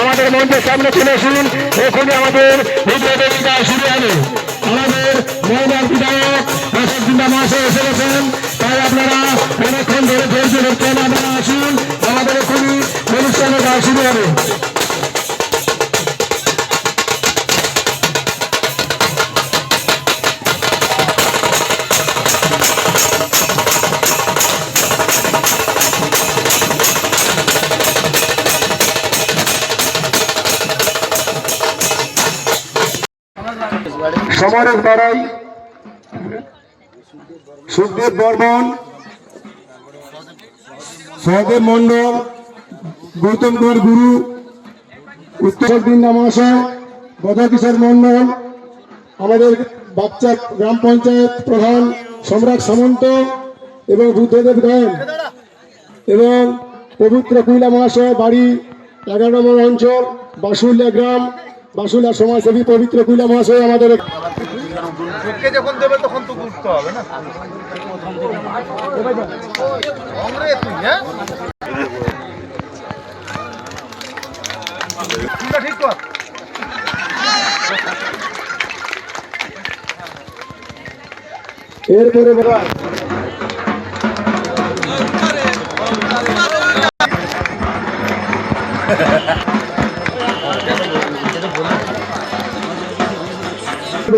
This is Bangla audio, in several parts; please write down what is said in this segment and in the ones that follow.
আমাদের মঞ্চের সামনে চলে আসুন এখানে আমাদের প্রতিযোগিতা শুরু হবে। আমাদের মহিলার বিধায়ক জিন্দা মহাশয় এসে গেছেন। তাই আপনারা অনেকক্ষণ ধরে ধৈর্য ধরছেন। সমরেশ বাড়াই, সুখদেব বর্মন, সহদেব মন্ডল গৌতম কুমার গুরু, উত্তর দিন্দা মহাশয় বদাকিশোর মন্ডল আমাদের বাচ্চা গ্রাম পঞ্চায়েত প্রধান সম্রাট সামন্ত এবং বুদ্ধদেব গায়ন এবং পবিত্র কুইলা মহাশয় বাড়ি এগারো নম্বর অঞ্চল বাসুলিয়া গ্রাম। বাসুলিয়া সমাজসেবী পবিত্র কুইলা মহাশয় আমাদের যখন দেবে তখন তো হবে না। অংরে তুই হ্যাঁ? ঠিক কর। এরপরে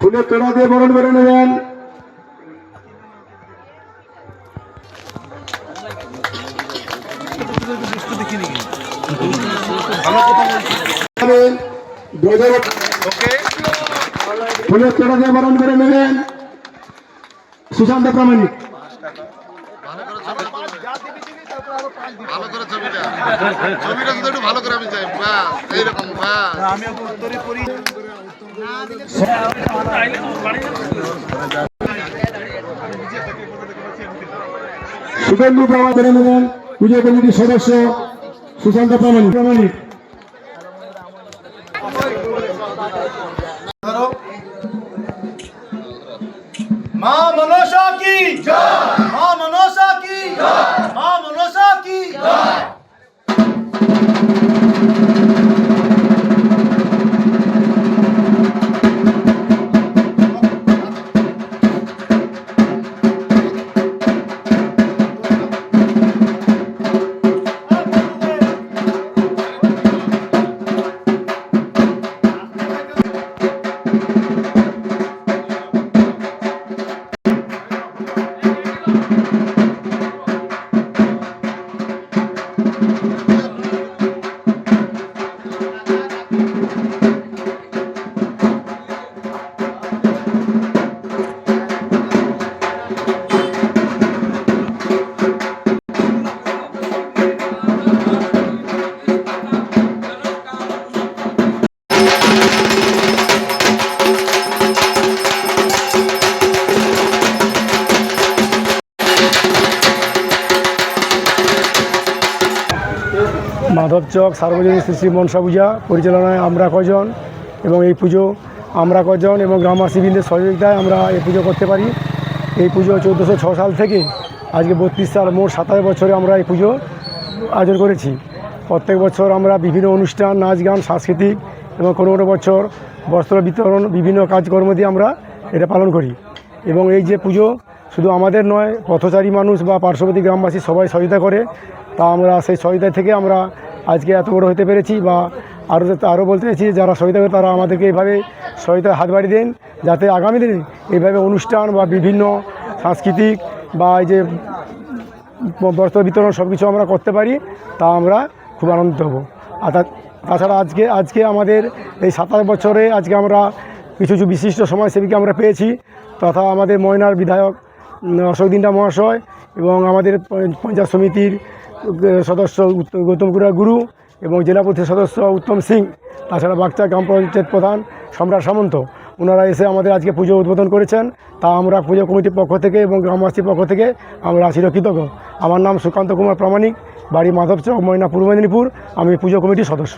ফুলের তোড়া দিয়ে বরণ করে নেবেন। ফুলের তোড়া দিয়ে বরণ করে নেবেন। সুশান্ত প্রামাণিক। ভালো করে ছবিটা। ছবিটা শুধু একটু ভালো করে আমি চাই। বাস এইরকম বাস আমি উত্তরে করি শুভেন্দু প্রামাণিক করে নেবেন পুজো কমিটির সদস্য সুশান্ত প্রামাণিক। প্রামাণিক ধরো মা মনসা কি? মা মনসা কি? মা মাধবচক সার্বজনীন শ্রী শ্রী মনসা পূজা, পরিচালনায় আমরা কজন এবং এই পুজো আমরা কজন এবং গ্রামবাসীবৃন্দের সহযোগিতায় আমরা এই পুজো করতে পারি। এই পুজো চৌদ্দশো ছ সাল থেকে আজকে বত্রিশ সাল, মোট সাতাশ বছরে আমরা এই পুজো আয়োজন করেছি। প্রত্যেক বছর আমরা বিভিন্ন অনুষ্ঠান, নাচ গান, সাংস্কৃতিক এবং কোনো কোনো বছর বস্ত্র বিতরণ, বিভিন্ন কাজকর্ম দিয়ে আমরা এটা পালন করি। এবং এই যে পুজো শুধু আমাদের নয়, পথচারী মানুষ বা পার্শ্ববর্তী গ্রামবাসী সবাই সহযোগিতা করে। তা আমরা সেই সহযোগিতা থেকে আমরা আজকে এত বড় হতে পেরেছি বা আরও আরও বলতে চাইছি যারা করে তারা আমাদেরকে এইভাবে সহযোগিতার হাত বাড়িয়ে দেন, যাতে আগামী দিনে এইভাবে অনুষ্ঠান বা বিভিন্ন সাংস্কৃতিক বা এই যে বস্ত্র বিতরণ সব কিছু আমরা করতে পারি, তা আমরা খুব আনন্দিত হব। আর তাছাড়া আজকে আজকে আমাদের এই সাতাশ বছরে আজকে আমরা কিছু কিছু বিশিষ্ট সমাজসেবীকে আমরা পেয়েছি, তথা আমাদের ময়নার বিধায়ক অশোক দিন্ডা মহাশয় এবং আমাদের পঞ্চায়েত সমিতির সদস্য গৌতম কুড়া গুরু এবং জেলা পরিষদ সদস্য উত্তম সিং, তাছাড়া বাগচা গ্রাম পঞ্চায়েত প্রধান সম্রাট সামন্ত। ওনারা এসে আমাদের আজকে পুজো উদ্বোধন করেছেন। তা আমরা পুজো কমিটির পক্ষ থেকে এবং গ্রামবাসীর পক্ষ থেকে আমরা চিরকৃতজ্ঞ। আমার নাম সুকান্ত কুমার প্রামাণিক, বাড়ি মাধবচক ময়না পূর্ব মেদিনীপুর। আমি পুজো কমিটির সদস্য।